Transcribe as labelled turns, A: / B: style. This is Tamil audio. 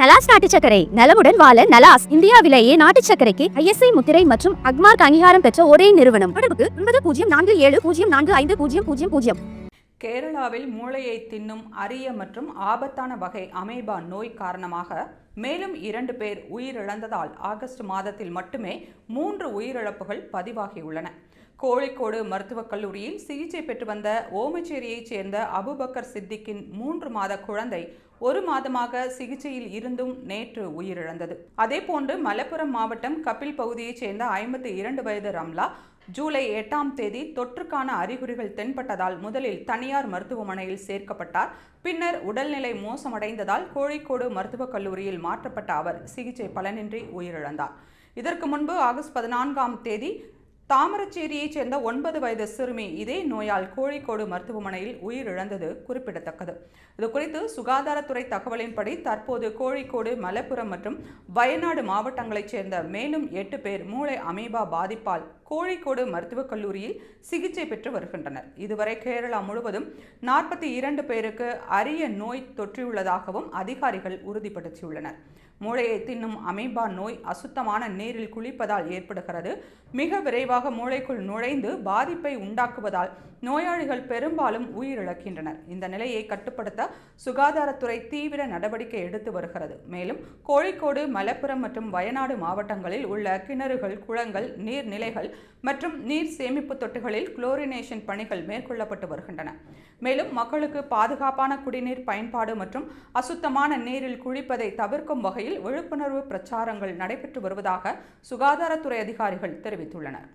A: நலாஸ் நாட்டு சர்க்கரை நலமுடன் வாழ நலாஸ் இந்தியாவிலேயே நாட்டு சக்கரைக்கு ஐஎஸ்ஐ முத்திரை மற்றும் அக்மார்க் அங்கீகாரம் பெற்ற ஒரே நிறுவனம். தொடர்புக்கு ஒன்பது பூஜ்ஜியம் நான்கு ஏழு பூஜ்ஜியம் நான்கு ஐந்து பூஜ்ஜியம் பூஜ்ஜியம் பூஜ்ஜியம்.
B: கேரளாவில் மூளையை தின்னும் அரிய மற்றும் ஆபத்தான வகை அமேபா நோய் காரணமாக மேலும் இரண்டு பேர் உயிரிழந்ததால் ஆகஸ்ட் மாதத்தில் மட்டுமே மூன்று உயிரிழப்புகள் பதிவாகியுள்ளன. கோழிக்கோடு மருத்துவக் கல்லூரியில் சிகிச்சை பெற்று வந்த ஓமச்சேரியைச் சேர்ந்த அபுபக்கர் சித்திக்கின் மூன்று மாத குழந்தை ஒரு மாதமாக சிகிச்சையில் இருந்தும் நேற்று உயிரிழந்தது. அதேபோன்று மலப்புரம் மாவட்டம் கபில் பகுதியைச் சேர்ந்த ஐம்பத்தி இரண்டு வயது ரம்லா ஜூலை எட்டாம் தேதி தொற்றுக்கான அறிகுறிகள் தென்பட்டதால் முதலில் தனியார் மருத்துவமனையில் சேர்க்கப்பட்டார். பின்னர் உடல்நிலை மோசமடைந்ததால் கோழிக்கோடு மருத்துவக் கல்லூரியில் மாற்றப்பட்ட அவர் சிகிச்சை பலனின்றி உயிரிழந்தார். இதற்கு முன்பு ஆகஸ்ட் பதினான்காம் தேதி தாமரச்சேரியைச் சேர்ந்த ஒன்பது வயது சிறுமி இதே நோயால் கோழிக்கோடு மருத்துவமனையில் உயிரிழந்தது குறிப்பிடத்தக்கது. இது குறித்து சுகாதாரத்துறை தகவலின்படி தற்போது கோழிக்கோடு மலப்புரம் மற்றும் வயநாடு மாவட்டங்களைச் சேர்ந்த மேலும் எட்டு பேர் மூளை அமீபா பாதிப்பால் கோழிக்கோடு மருத்துவக் கல்லூரியில் சிகிச்சை பெற்று வருகின்றனர். இதுவரை கேரளா முழுவதும் நாற்பத்தி இரண்டு பேருக்கு அரிய நோய் தொற்றியுள்ளதாகவும் அதிகாரிகள் உறுதிப்படுத்தியுள்ளனர். மூளையை தின்னும் அமீபா நோய் அசுத்தமான நீரில் குளிப்பதால் ஏற்படுகிறது. மிக விரைவாக மூளைக்குள் நுழைந்து பாதிப்பை உண்டாக்குவதால் நோயாளிகள் பெரும்பாலும் உயிரிழக்கின்றனர். இந்த நிலையை கட்டுப்படுத்த சுகாதாரத்துறை தீவிர நடவடிக்கை எடுத்து வருகிறது. மேலும் கோழிக்கோடு மலப்புரம் மற்றும் வயநாடு மாவட்டங்களில் உள்ள கிணறுகள் குளங்கள் நீர்நிலைகள் மற்றும் நீர் சேமிப்பு தொட்டிகளில் குளோரினேஷன் பணிகள் மேற்கொள்ளப்பட்டு வருகின்றன. மேலும் மக்களுக்கு பாதுகாப்பான குடிநீர் பயன்பாடு மற்றும் அசுத்தமான நீரில் குளிப்பதை தவிர்க்கும் வகையில் விழிப்புணர்வு பிரச்சாரங்கள் நடைபெற்று வருவதாக சுகாதாரத்துறை அதிகாரிகள் தெரிவித்துள்ளனர்.